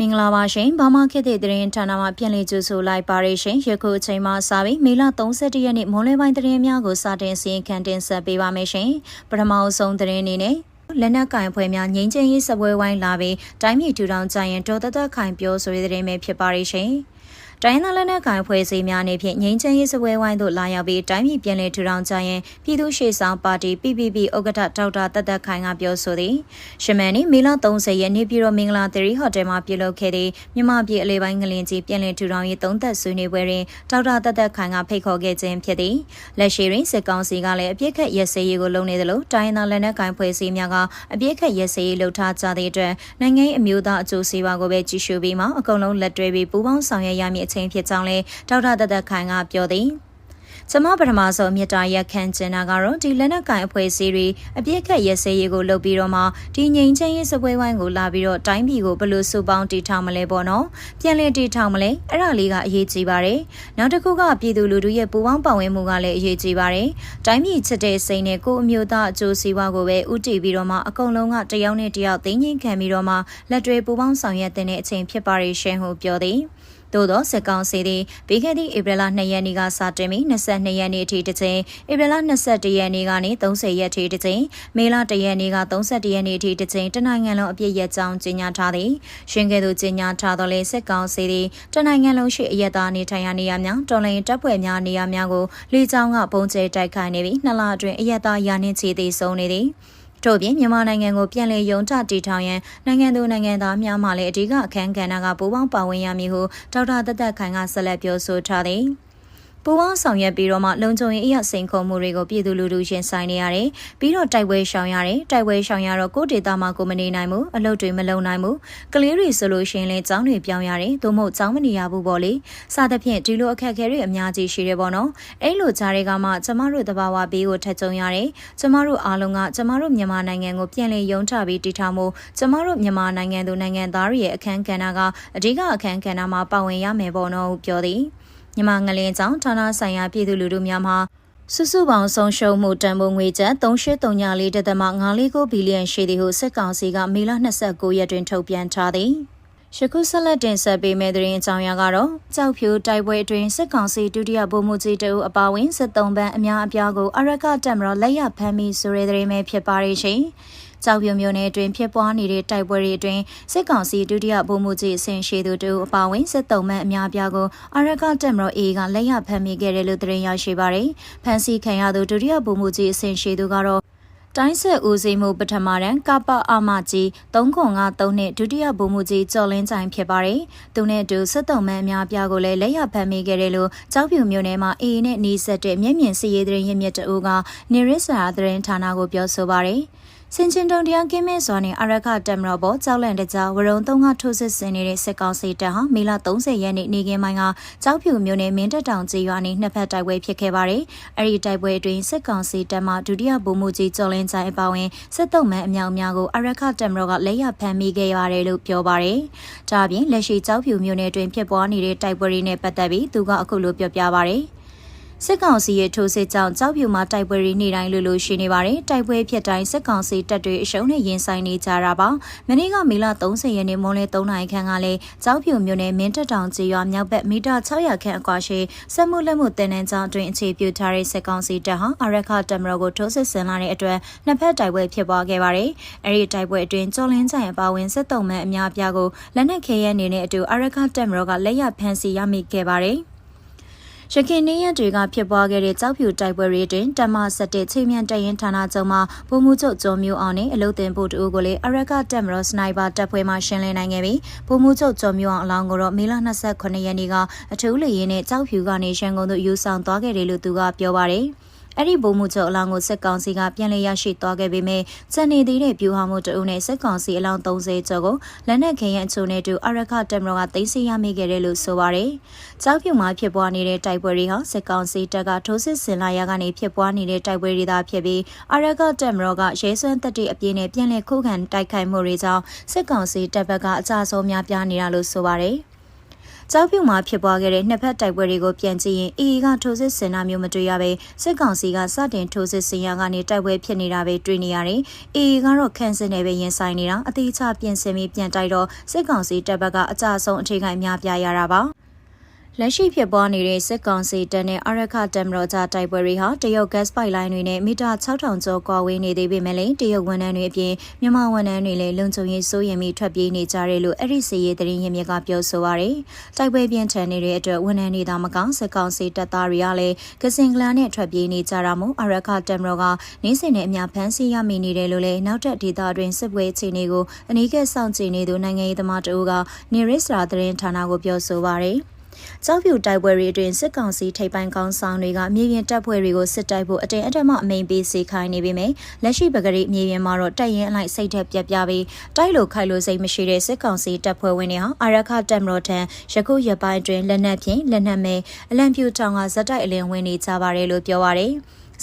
မင်္ဂလာပါရှင်ဘာမခေတ်တဲ့သတင်းဌာနမှပြန်လည်ကြိုဆိုလိုက်ပါရရှင်ယခုအချိန်မှစပြီးမေလ31ရက်နေ့မွန်လယ်ပိုင်းသတင်းများကိုစတင်စီရင်ခံတင်ဆက်ပေးပါမယ်ရှင်ပထမအဆုံးသတင်းအနေနဲ့လက်နက်ကင်ဖွဲ့များငိမ့်ချင်းရေးစပွဲဝိုင်းလာပြီးတိုင်းပြည်ထူထောင်ကြရင်ဒေါ်တသက်ခိုင်ပြောဆိုတဲ့သတင်းပဲဖြစ်ပါရရှင် တိုင်းသားလက်နက်ကိုင်ဖွဲ့စည်းများအနေဖြင့်ငြိမ်းချမ်းရေးစပွဲဝိုင်းသို့လာရောက်ပြီးတိုင်းပြည်ပြည်လည်ထူထောင်ကြရင်ပြည်သူ့ရှေ့ဆောင်ပါတီ PPP ဥက္ကဋ္ဌဒေါက်တာတက်တက်ခိုင်ကပြောဆိုသည်ရှမန်နီမေလ30ရက်နေ့ပြည်တော်မင်္ဂလာသရီဟိုတယ်မှာပြုလုပ်ခဲ့တဲ့မြန်မာပြည်အလဲပိုင်းငလင်ကြီးပြည်လည်ထူထောင်ရေးသုံးသက်ဆွေးနွေးပွဲတွင်ဒေါက်တာတက်တက်ခိုင်ကဖိတ်ခေါ်ခဲ့ခြင်းဖြစ်သည်လက်ရှိတွင်စစ်ကောင်စီကလည်းအပြစ်ခတ်ရက်စဲရေးကိုလုပ်နေသလိုတိုင်းသားလက်နက်ကိုင်ဖွဲ့စည်းများကအပြစ်ခတ်ရက်စဲရေးလှုပ်ထားကြတဲ့အတွက်နိုင်ငံရေးအမျိုးသားအကျိုးစီးပွားကိုပဲကြည့်ရှုပြီးမှအကုန်လုံးလက်တွဲပြီးပူးပေါင်းဆောင်ရွက်ရမည့်အချိန်ဖြစ်ကြောင်းလည်းဒေါက်တာတသက်ခိုင်ကပြောသည်ကျမပထမဆုံးမြစ်တာရက်ခန့်ကျင်တာကတော့ဒီလက်နက်ကင်အဖွဲ့အစည်းတွေအပြစ်ခတ်ရက်စဲရေးကိုလုပ်ပြီးတော့မှဒီငိန်ချင်းရေးစပွဲဝိုင်းကိုလာပြီးတော့တိုင်းပြည်ကိုဘယ်လိုစုပေါင်းတည်ထောင်မလဲပေါ့နော်ပြန်လည်တည်ထောင်မလဲအဲ့ဒါလေးကအရေးကြီးပါတယ်နောက်တစ်ခုကပြည်သူလူထုရဲ့ပူးပေါင်းပါဝင်မှုကလည်းအရေးကြီးပါတယ်တိုင်းပြည်ချစ်တဲ့စိတ်နဲ့ကိုယ်အမျိုးသားအကျိုးစီးပွားကိုပဲဥတည်ပြီးတော့မှအကုန်လုံးကတယောက်နဲ့တယောက်သိငင်းခံပြီးတော့မှလက်တွေပူးပေါင်းဆောင်ရွက်တဲ့အချိန်ဖြစ်ပါရဲ့ရှင်ဟုပြောသည် သို့သောစစ်ကောင်စီသည်ပြီးခဲ့သည့်ဧပြီလ2ရက်နေ့ကစတင်ပြီး22ရက်နေ့အထိတစ်ကြိမ်ဧပြီလ21ရက်နေ့ကနေ30ရက်ထိတစ်ကြိမ်မေလ1ရက်နေ့က31ရက်နေ့အထိတစ်ကြိမ်တနိုင်ငံလုံးအပြည့်ရက်ကြောင်းကြေညာထားသည်ရှင်ကဲ့သို့ကြေညာထားသောလေစစ်ကောင်စီသည်တနိုင်ငံလုံးရှိအရက်သားနေထိုင်ရာနေရာများတော်လိုင်းတပ်ဖွဲ့များနေရာများကိုလေကြောင်းကပုံကျဲတိုက်ခိုက်နေပြီးနှစ်လအတွင်းအရက်သားရာနှင်းချီသေးဆုံးနေသည် ထို့ပြင်မြန်မာနိုင်ငံကိုပြန်လည်ယုံကြတည်ထောင်ရန်နိုင်ငံသူနိုင်ငံသားများမှလည်းအဓိကအခမ်းကဏ္ဍကပူးပေါင်းပါဝင်ရမည်ဟုဒေါက်တာတသက်ခိုင်ကဆက်လက်ပြောဆိုထားသည်။ ပူးပေါင်းဆောင်ရွက်ပြီးတော့မှလုံခြုံရေးအရာစိန်ခေါ်မှုတွေကိုပြည်သူလူထုရင်ဆိုင်နေရတယ်။ပြီးတော့တိုက်ပွဲရှောင်ရတယ်။တိုက်ပွဲရှောင်ရတော့ကိုယ့်ဒေသမှာကိုမနေနိုင်ဘူး။အလုပ်တွေမလုပ်နိုင်ဘူး။ကလေးတွေဆိုလို့ရှိရင်လည်းကျောင်းတွေပြောင်းရတယ်။သို့မဟုတ်ကျောင်းမနေရဘူးပေါ့လေ။စသဖြင့်ဒီလိုအခက်အခဲတွေအများကြီးရှိတယ်ပေါ့နော်။အဲ့လိုကြားတွေကမှကျမတို့တဘာဝဘေးကိုထက်ကြုံရတယ်။ကျမတို့အားလုံးကကျမတို့မြန်မာနိုင်ငံကိုပြန်လည်ယုံထပြီးတည်ထောင်မှုကျမတို့မြန်မာနိုင်ငံသူနိုင်ငံသားတွေရဲ့အခမ်းကဏ္ဍကအဓိကအခမ်းကဏ္ဍမှာပါဝင်ရမယ်ပေါ့နော်ပြောသည်။ မြန်မာငလင်းကြောင့်ဌာနဆိုင်ရာပြည်သူလူထုများမှာစုစုပေါင်းဆုံးရှုံးမှုတန်ဖိုးငွေကျပ်3834.549ဘီလီယံရှိသည်ဟုစစ်ကောင်စီကမေလ29ရက်တွင်ထုတ်ပြန်ထားသည်ယခုဆက်လက်တင်ဆက်ပေးမယ့်သတင်းအကြောင်းအရာကတော့ကြောက်ဖြူတိုက်ပွဲအတွင်းစစ်ကောင်စီဒုတိယဗိုလ်မှူးကြီးတအူအပါအဝင်စစ်သုံးပန်းအများအပြားကိုအရကတက်မတော်လက်ရဖမ်းမိဆိုတဲ့သတင်းပဲဖြစ်ပါရဲ့ရှင်။ ကြောက်ပြုံမျိုးနယ်အတွင်းဖြစ်ပွားနေတဲ့တိုက်ပွဲတွေအတွင်းစစ်ကောင်စီဒုတိယဗိုလ်မှူးကြီးအဆင့်ရှိသူတို့အပါအဝင်စစ်တုံးမှန်အများပြားကိုအာရကတက်မတော်အေကလက်ရဖမ်းမိခဲ့တယ်လို့သတင်းရရှိပါတယ်။ဖမ်းဆီးခံရသူဒုတိယဗိုလ်မှူးကြီးအဆင့်ရှိသူကတော့တိုင်းဆက်ဦးစီးမှုပထမရန်ကပအမကြီး3953နှစ်ဒုတိယဗိုလ်မှူးကြီးကျော်လင်းချိုင်ဖြစ်ပါတယ်။သူနဲ့အတူစစ်တုံးမှန်အများပြားကိုလည်းလက်ရဖမ်းမိခဲ့တယ်လို့ကြောက်ဖြူမျိုးနယ်မှာအေအေနဲ့နှီးဆက်တဲ့မျက်မြင်စီရေးသတင်းရင်းမြစ်တအူကနေရစ်ဆာသတင်းဌာနကိုပြောဆိုပါတယ်။ စင်ချင်တုံတရားကင်းမဲ့စွာနဲ့အရခတက်မတော်ပေါ်ကြောက်လန့်တကြားဝရုံသုံးကထိုးစစ်ဆင်နေတဲ့စစ်ကောင်စီတပ်ဟာမေလ30ရက်နေ့နေ့ကင်းပိုင်းကကြောက်ဖြူမြို့နယ်မင်းတပ်တောင်ကျေးရွာနေနှစ်ဖက်တိုက်ပွဲဖြစ်ခဲ့ပါတယ်။အဲဒီတိုက်ပွဲအတွင်းစစ်ကောင်စီတပ်မှဒုတိယဗိုလ်မှူးကြီးကျော်လင်းချိုင်အပါဝင်စစ်တုံးမှန်အမြောက်များကိုအရခတက်မတော်ကလက်ရဖမ်းမိခဲ့ရတယ်လို့ပြောပါတယ်။ဒါအပြင်လက်ရှိကြောက်ဖြူမြို့နယ်အတွင်းဖြစ်ပွားနေတဲ့တိုက်ပွဲတွေနဲ့ပတ်သက်ပြီးသူကအခုလိုပြောပြပါဗျ။ စစ်ကောင်စီရဲ့ထိုးစစ်ကြောင့်ကြောက်ဖြူမှာတိုက်ပွဲတွေနေ့တိုင်းလိုလိုရှိနေပါတယ်။တိုက်ပွဲဖြစ်တိုင်းစစ်ကောင်စီတပ်တွေအရှုံးနဲ့ရင်ဆိုင်နေကြတာပါ။မနေ့ကမေလ30ရက်နေ့မွန်းလယ်3နာရီခန့်ကလည်းကြောက်ဖြူမြို့နယ်မင်းတပ်တောင်ကျေးရွာမြောက်ဘက်မီတာ600ခန့်အကွာရှိစက်မှုလက်မှုတင်နန်းကျောင်းတွင်အခြေပြုထားတဲ့စစ်ကောင်စီတပ်ဟာအရခတမရောကိုထိုးစစ်ဆင်လာတဲ့အတွက်နှစ်ဖက်တိုက်ပွဲဖြစ်ပွားခဲ့ပါတယ်။အဲဒီတိုက်ပွဲအတွင်းကျော်လင်းချိုင်အပါဝင်စစ်တုံးမှန်အများပြားကိုလက်နက်ခဲယမ်းနေတဲ့အတူအရခတမရောကလက်ရဖမ်းဆီးရမိခဲ့ပါတယ်။ ရခိုင်နေရတွေကဖြစ်ပွားခဲ့တဲ့ကြောက်ဖြူတိုက်ပွဲတွေတွင်တမဆက်တဲ့ချိန်မြန်တရင်ဌာနချုပ်မှဗိုလ်မှူးချုပ်ကျော်မျိုးအောင်နဲ့အလုတ်တင်ဖို့တူကိုလည်းအရကတက်မတော်စနိုက်ပါတပ်ဖွဲ့မှရှင်းလင်းနိုင်ခဲ့ပြီးဗိုလ်မှူးချုပ်ကျော်မျိုးအောင်အလောင်းကိုတော့မေလ29ရက်နေ့ကအထူးလေရင်နဲ့ကြောက်ဖြူကနေရန်ကုန်သို့ယူဆောင်သွားခဲ့တယ်လို့သူကပြောပါတယ်။ အဲ့ဒီဗိုလ်မှူးချုပ်အလောင်းကိုစစ်ကောင်စီကပြန်လည်ရရှိသွားခဲ့ပေမဲ့စံနေသေးတဲ့ပြူဟာမှုတအုပ်နဲ့စစ်ကောင်စီအလောင်း30ကျော်ကိုလက်နက်ခဲယမ်းအချို့နဲ့တူအရခတက်မတော်ကသိမ်းဆည်းရမိခဲ့တယ်လို့ဆိုပါတယ်။ကြောက်ဖြူမှာဖြစ်ပွားနေတဲ့တိုက်ပွဲတွေဟာစစ်ကောင်စီတပ်ကထိုးစစ်ဆင်လာရကနေဖြစ်ပွားနေတဲ့တိုက်ပွဲတွေသာဖြစ်ပြီးအရခတက်မတော်ကရဲစွမ်းတက်တဲ့အပြင်းနဲ့ပြန်လည်ခုခံတိုက်ခိုက်မှုတွေကြောင့်စစ်ကောင်စီတပ်ဘက်ကအကြဆုံးများပြားနေတာလို့ဆိုပါတယ်။ ကြောက်ဖြူမှာဖြစ်ပွားခဲ့တဲ့နှစ်ဖက်တိုက်ပွဲတွေကိုပြန်ကြည့်ရင်အေအေကထိုးစစ်ဆင်တာမျိုးမတွေ့ရပဲစစ်ကောင်စီကစတင်ထိုးစစ်ဆင်ရကနေတိုက်ပွဲဖြစ်နေတာပဲတွေ့နေရတယ်။အေအေကတော့ခန့်စင်နေပဲရင်ဆိုင်နေတာအသေးချပြင်ဆင်ပြီးပြန်တိုက်တော့စစ်ကောင်စီတပ်ဘက်ကအကြဆုံးအထိခိုက်များပြားရတာပါ။ လက်ရှိဖြစ်ပွားနေတဲ့စစ်ကောင်စီတပ်နဲ့အရခတမ်ရောဂျာတိုက်ပွဲတွေဟာတရုတ် gas pipeline တွေနဲ့မီတာ6000ကျော်ကွာဝေးနေသေးပေမဲ့လည်းတရုတ်ဝန်ထမ်းတွေအပြင်မြန်မာဝန်ထမ်းတွေလည်းလုံခြုံရေးစိုးရင်ပြီးထွက်ပြေးနေကြတယ်လို့အဲ့ဒီစီရေးသတင်းရင်းမြစ်ကပြောဆိုပါရယ်တိုက်ပွဲပြင်းထန်နေတဲ့အတွက်ဝန်ထမ်းတွေသာမကစစ်ကောင်စီတပ်သားတွေကလည်းကစင်ကလာနဲ့ထွက်ပြေးနေကြတာမို့အရခတမ်ရောကနေစဉ်နဲ့အများဖမ်းဆီးရမိနေတယ်လို့လည်းနောက်ထပ်ဒေသတွင်စစ်ပွဲအခြေအနေကိုအနီးကပ်စောင့်ကြည့်နေသူနိုင်ငံရေးသမားတအူးကနေရစ်စရာသတင်းဌာနကိုပြောဆိုပါရယ် ကြောက်ဖြူတိုက်ပွဲတွေအတွင်းစစ်ကောင်စီထိပ်ပိုင်းကောင်းဆောင်တွေကမြေပြင်တပ်ဖွဲ့တွေကိုစစ်တိုက်ဖို့အတင်းအဓမ္မအမိန်ပေးစေခိုင်းနေပေမယ့်လက်ရှိပဂရိမြေပြင်မှာတော့တိုက်ရင်အလိုက်စိတ်ထက်ပြက်ပြပြီးတိုက်လို့ခိုက်လို့စိတ်မရှိတဲ့စစ်ကောင်စီတပ်ဖွဲ့ဝင်တွေဟာအာရခတပ်မတော်ထံယခုရပိုင်းတွင်လက်နက်ဖြင့်လက်နက်မဲအလံပြူထောင်ကဇက်တိုက်အလင်းဝင်နေကြပါတယ်လို့ပြောပါရယ်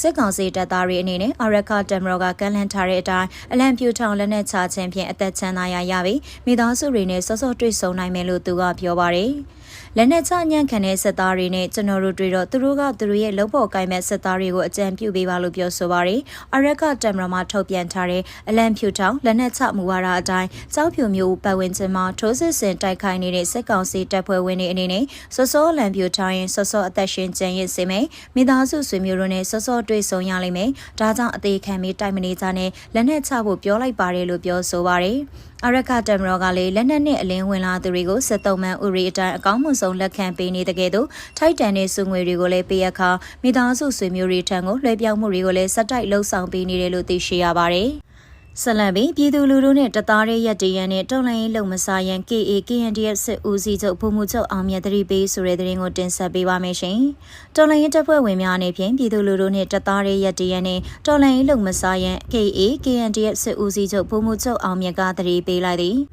စစ်ကောင်စီတပ်သားတွေအနေနဲ့အရခတမရောကကန့်လန့်ထားတဲ့အတိုင်းအလံပြူထောင်လက်နက်ချခြင်းဖြင့်အသက်ချမ်းသာရရပြီးမိသားစုတွေနဲ့စောစောတွေ့ဆုံနိုင်မယ်လို့သူကပြောပါတယ်။ လက်နက်ချညံ့ခံတဲ့စစ်သားတွေနဲ့ကျွန်တော်တို့တွေ့တော့သူတို့ကသူတို့ရဲ့လုံဖို့ကိုင်မဲ့စစ်သားတွေကိုအကြံပြုပေးပါလို့ပြောဆိုပါရယ်အရက်ကတမ်မရာမှာထုတ်ပြန်ထားတဲ့အလံဖြူထောင်လက်နက်ချမူဝါဒအတိုင်းကြောက်ဖြူမျိုးပတ်ဝန်းကျင်မှာထိုးစစ်ဆင်တိုက်ခိုက်နေတဲ့စစ်ကောင်စီတပ်ဖွဲ့ဝင်တွေအနေနဲ့စောစောလံဖြူထောင်ရင်စောစောအသက်ရှင်ကျန်ရစ်စေမယ်မိသားစုဆွေမျိုးတို့နဲ့စောစောတွေ့ဆုံရလိမ့်မယ်ဒါကြောင့်အသေးခံပြီးတိုက်မနေကြနဲ့လက်နက်ချဖို့ပြောလိုက်ပါတယ်လို့ပြောဆိုပါရယ် အရခတမရောကလည်းလက်နက်နဲ့အလင်းဝင်လာသူတွေကိုစစ်တုံးမှန်ဥရီအတိုင်းအကောင်းမှုဆုံးလက်ခံပေးနေတဲ့ကဲ့သို့ထိုက်တန်တဲ့စုငွေတွေကိုလည်းပေးရခါမိသားစုဆွေမျိုးတွေထံကိုလွှဲပြောင်းမှုတွေကိုလည်းစက်တိုက်လှုပ်ဆောင်ပေးနေတယ်လို့သိရှိရပါတယ်။ ဆက်လက်ပြီးပြည်သူလူထုနဲ့တသားရဲရက်တရန်နဲ့တော်လှန်ရေးလုံမစားရန် KA KNDF စစ်ဦးစီးချုပ်ဗိုလ်မှူးချုပ်အောင်မြတ်တရီပေးဆိုတဲ့သတင်းကိုတင်ဆက်ပေးပါမယ်ရှင်။တော်လှန်ရေးတပ်ဖွဲ့ဝင်များအနေဖြင့်ပြည်သူလူထုနဲ့တသားရဲရက်တရန်နဲ့တော်လှန်ရေးလုံမစားရန် KA KNDF စစ်ဦးစီးချုပ်ဗိုလ်မှူးချုပ်အောင်မြတ်ကတရီပေးလိုက်သည်။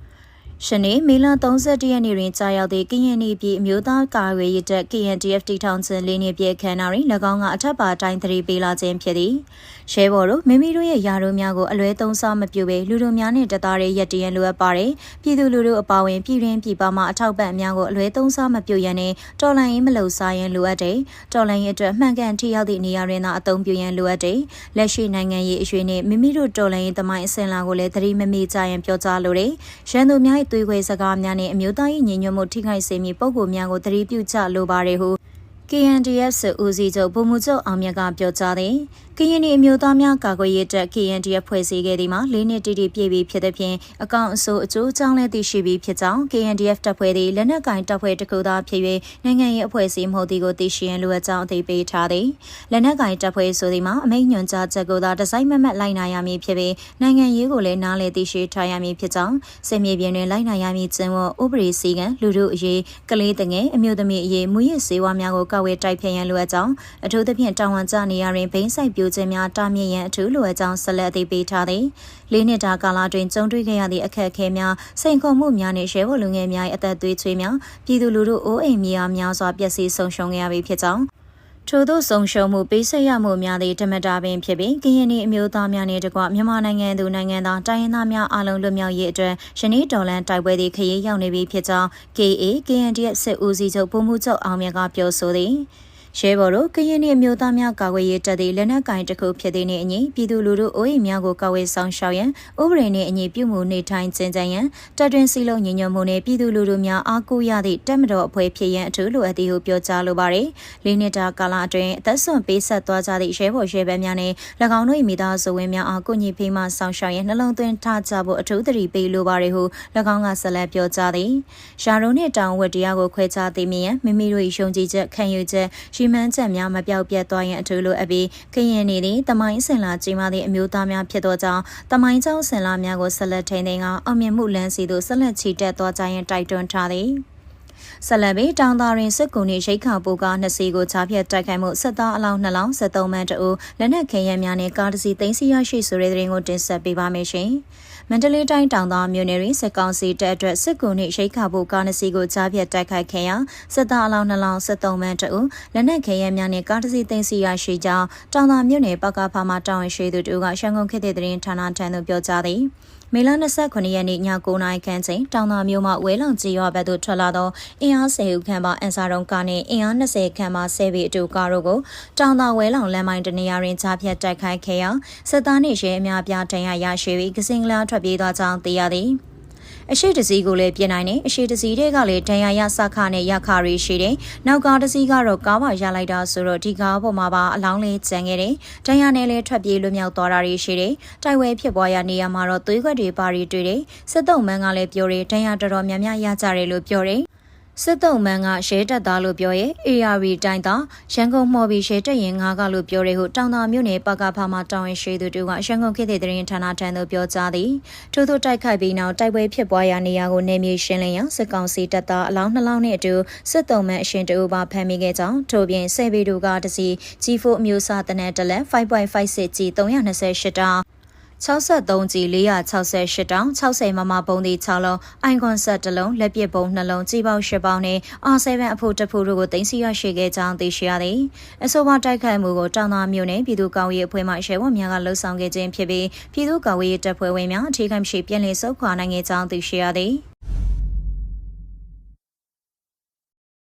ရှနေ့မေလ31ရက်နေ့တွင်ကြာရောက်သည့်ကရင်နီပြည်အမျိုးသားကာကွယ်ရေးတပ် KNDF တီထောင်ခြင်းလေးနှစ်ပြည့်ခမ်းနားတွင်၎င်းကအထက်ပါတိုင်းသတိပေးလာခြင်းဖြစ်သည်။ရှဲဘော်တို့မိမိတို့ရဲ့ယာတို့များကိုအလွဲသုံးစားမပြုဘဲလူတို့များနှင့်တသားရဲ့ရက်တရန်လိုအပ်ပါတယ်။ပြည်သူလူထုအပါအဝင်ပြည်တွင်းပြည်ပမှအထောက်ပံ့များကိုအလွဲသုံးစားမပြုရန်နဲ့တော်လှန်ရေးမလုံစားရန်လိုအပ်တယ်။တော်လှန်ရေးအတွက်မှန်ကန်ထိရောက်သည့်နေရာတွင်သာအသုံးပြုရန်လိုအပ်တယ်။လက်ရှိနိုင်ငံရေးအရွေနှင့်မိမိတို့တော်လှန်ရေးသမိုင်းအစဉ်လာကိုလည်းသတိမမေ့ကြရန်ပြောကြားလိုတယ်။ရန်သူများ၏သွေးခွဲစကားများနဲ့အမျိုးသား၏ညီညွတ်မှုထိခိုက်စေမည့်ပုံကိုများကိုသတိပြုကြလိုပါတယ်ဟု KNDF စစ်ဦးစီးချုပ်ဗိုလ်မှူးချုပ်အောင်မြတ်ကပြောကြားသည် ကရင်ပြည်အမျိုးသားများကာကွယ်ရေးတပ် KNDF ဖွဲ့စည်းခဲ့သည်မှာ၄နှစ်တိတိပြည့်ပြီဖြစ်သဖြင့်အကောင့်အဆိုးအကျိုးအကြောင်းလည်းသိရှိပြီးဖြစ်ကြောင်း KNDF တပ်ဖွဲ့သည်လက်နက်ကင်တပ်ဖွဲ့တစ်ခုသာဖြစ်၍နိုင်ငံရေးအဖွဲ့အစည်းမဟုတ်သည်ကိုသိရှိရန်လိုအပ်ကြောင်းအသိပေးထားသည်လက်နက်ကင်တပ်ဖွဲ့ဆိုသည်မှာအမိန့်ညွှန်ကြားချက်ကိုသာဒီဇိုင်းမမတ်လိုက်နာရမည်ဖြစ်ပြီးနိုင်ငံရေးကိုလည်းနားလည်သိရှိထားရမည်ဖြစ်ကြောင်းစစ်မြေပြင်တွင်လိုက်နာရမည်ကျင်းဝဥပဒေစည်းကမ်းလူထုအရေးကလေးတငယ်အမျိုးသမီးအရေးမူရစ်စေဝါများကိုကောက်ဝဲတိုက်ဖျက်ရန်လိုအပ်ကြောင်းအထူးသဖြင့်တာဝန်ကျနေရာတွင်ဘိန်းဆိုင်ပြိုခြင်းများတာမြင့်ရန်အထူးလိုအပ်ကြောင်းဆက်လက်အသိပေးထားသည်လေးနှစ်တာကာလတွင်ကြုံတွေ့ခဲ့ရသည့်အခက်အခဲများစိန်ခေါ်မှုများနှင့်ရဲဘော်လူငယ်များ၏အသက်သွေးချွေးများပြည်သူလူထုအိုးအိမ်မြေယာများစွာပျက်စီးဆုံးရှုံးခဲ့ရပြီဖြစ်ကြောင်းထို့သောဆုံးရှုံးမှုပေးဆက်ရမှုများသည့်ဓမ္မတာပင်ဖြစ်ပြီးကရင်နီအမျိုးသားများနှင့်တကွမြန်မာနိုင်ငံသူနိုင်ငံသားတိုင်းရင်းသားများအလုံးလွတ်မြောက်ရေးအတွက်ယနေ့ဒေါ်လန်တိုက်ပွဲသည့်ခရီးရောက်နေပြီဖြစ်ကြောင်း KA KNDF စစ်ဦးစီးချုပ်ဗိုလ်မှူးချုပ်အောင်မြတ်ကပြောဆိုသည်။ ရဲဘော်တို့ကရင်ပြည်မျိုးသားများကာကွယ်ရေးတပ်သည်လက်နက်ကင်တစ်ခုဖြစ်တဲ့နေ့အညီပြည်သူလူထုအိုးအိမ်များကိုကာကွယ်ဆောင်ရှောက်ရန်ဥပဒေနှင့်အညီပြုမှုနေထိုင်ကျင့်ကြံရန်တပ်တွင်စီလုံးညီညွတ်မှုနှင့်ပြည်သူလူထုများအားကိုးရသည့်တပ်မတော်အဖွဲ့ဖြစ်ရန်အထူးလိုအပ်သည်ဟုပြောကြားလိုပါရယ်လေးနှစ်တာကာလအတွင်းအသက်ဆွန့်ပေးဆက်သွားကြသည့်ရဲဘော်ရဲဘက်များနှင့်၎င်းတို့၏မိသားစုဝင်များအားကိုညီဖိမှဆောင်ရှောက်ရန်နှလုံးသွင်းထားကြဖို့အထူးသတိပေးလိုပါရယ်ဟု၎င်းကဆက်လက်ပြောကြားသည်ရှာရုံနှင့်တောင်ဝတ်တရားကိုခွဲခြားသိမြင်ရန်မိမိတို့၏ယုံကြည်ချက်ခံယူချက်ရှိမှန်းချက်များမပြောက်ပြတ်သွားရန်အထူးလိုအပ်ပြီးကရင်နေသည့်တမိုင်းစင်လာကြီးမားသည့်အမျိုးသားများဖြစ်သောကြောင့်တမိုင်းကျောင်းစင်လာများကိုဆက်လက်ထိန်းသိမ်းကအောင်မြင်မှုလမ်းစီသို့ဆက်လက်ချီတက်သွားကြရန်တိုက်တွန်းထားသည် ဆက်လက်ပြီးတောင်သားရင်စစ်ကူနှင့်ရိတ်ခါပိုကနှစ်စီကိုချားဖြတ်တိုက်ခိုက်မှုစစ်သားအလောင်းနှလောင်း73မှန်တအူလက်နက်ခဲယမ်းများနဲ့ကားတစ်စီးသိမ်းဆီးရရှိဆိုတဲ့တဲ့ရင်ကိုတင်ဆက်ပေးပါမယ်ရှင်။မန္တလေးတိုင်းတောင်သားမြို့နယ်တွင်စစ်ကောင်စီတပ်အတွက်စစ်ကူနှင့်ရိတ်ခါဖို့ကားနှစ်စီးကိုကြားပြတ်တိုက်ခိုက်ခဲ့ရာစစ်သားအလောင်းနှလောင်း73မှန်းတအုပ်လက်နက်ခဲယမ်းများနှင့်ကားတစ်စီးသိမ်းဆည်းရရှိကြောင်းတောင်သားမြို့နယ်ပကဖာမှတောင်းရှိသူတို့ကရှန်ကုန်ခေတ်တဲ့သတင်းဌာနထံသို့ပြောကြားသည် မေလ29ရက်နေ့ည9:00နာရီခန့်ချိန်တောင်သာမြို့မှဝဲလောင်ကြီးရွာဘက်သို့ထွက်လာသောအင်အား10ဦးခန့်ပါအန်စာတုံးကားနှင့်အင်အား20ခန့်ပါဆဲဘီအတူကားတို့ကိုတောင်သာဝဲလောင်လမ်းမိုင်းတနေရာတွင်ကြားဖြတ်တိုက်ခိုက်ခဲ့ရာစစ်သားနှင့်ရဲအများပြားတန်ရရရှိပြီးကစင်ကလာထွက်ပြေးသွားကြောင်းသိရသည်။ အရှိတစည်းကိုလည်းပြင်နိုင်တယ်အရှိတစည်းတွေကလည်းဒဏ်ရာရစခနဲ့ရခရီရှိတယ်နောက်ကားတစည်းကတော့ကားပါရလိုက်တာဆိုတော့ဒီကားပေါ်မှာပါအလောင်းလေးကျန်ခဲ့တယ်ဒဏ်ရာနဲ့လည်းထွက်ပြေးလွတ်မြောက်သွားတာတွေရှိတယ်တိုက်ဝဲဖြစ်ပွားရနေရမှာတော့သွေးခွက်တွေပါရီတွေ့တယ်စစ်တုံးမန်းကလည်းပြောတယ်ဒဏ်ရာတော်တော်များများရကြတယ်လို့ပြောတယ် စစ်တုံမန်းကရဲတက်သားလို့ပြောရဲ ARV တိုင်းသားရန်ကုန်မော်ဘီရဲတက်ရင်ငါကလို့ပြောရဲဟုတောင်သာမြို့နယ်ပကဖာမှာတောင်းရင်ရှိသူတူကရန်ကုန်ခေတ်တဲ့သတင်းဌာနထံသို့ပြောကြားသည်ထို့သောတိုက်ခိုက်ပြီးနောက်တိုက်ပွဲဖြစ်ပွားရာနေရာကိုနေမြေရှင်းလင်းရန်စစ်ကောင်စီတပ်သားအလောင်းနှလောင်းနှင့်အတူစစ်တုံမန်းအရှင်တူပါဖမ်းမိခဲ့ကြောင်းထို့ပြင်ဆယ်ဘီတူကတစီ G4 အမျိုးအစားတနက်တလက်5.56 G 328တောင်း 63ကြီး468တောင်60မမပုံးသည့်6လုံးအိုင်ကွန်ဆက်တစ်လုံးလက်ပစ်ပုံ2လုံးကြီးပေါက်10ပေါင်းနဲ့ R7 အဖို့တဖို့တို့ကိုတင်စီရရှိခဲ့ကြောင်းသိရှိရသည်အဆိုပါတိုက်ခိုက်မှုကိုတောင်သာမြို့နယ်ပြည်သူ့ကောင်ရေးအဖွဲ့မှရှယ်ဝတ်များကလှုံ့ဆော်ခဲ့ခြင်းဖြစ်ပြီးပြည်သူ့ကောင်ရေးတပ်ဖွဲ့ဝင်များအခြေခံရှိပြည်လည်စုခွာနိုင်ခဲ့ကြောင်းသိရှိရသည်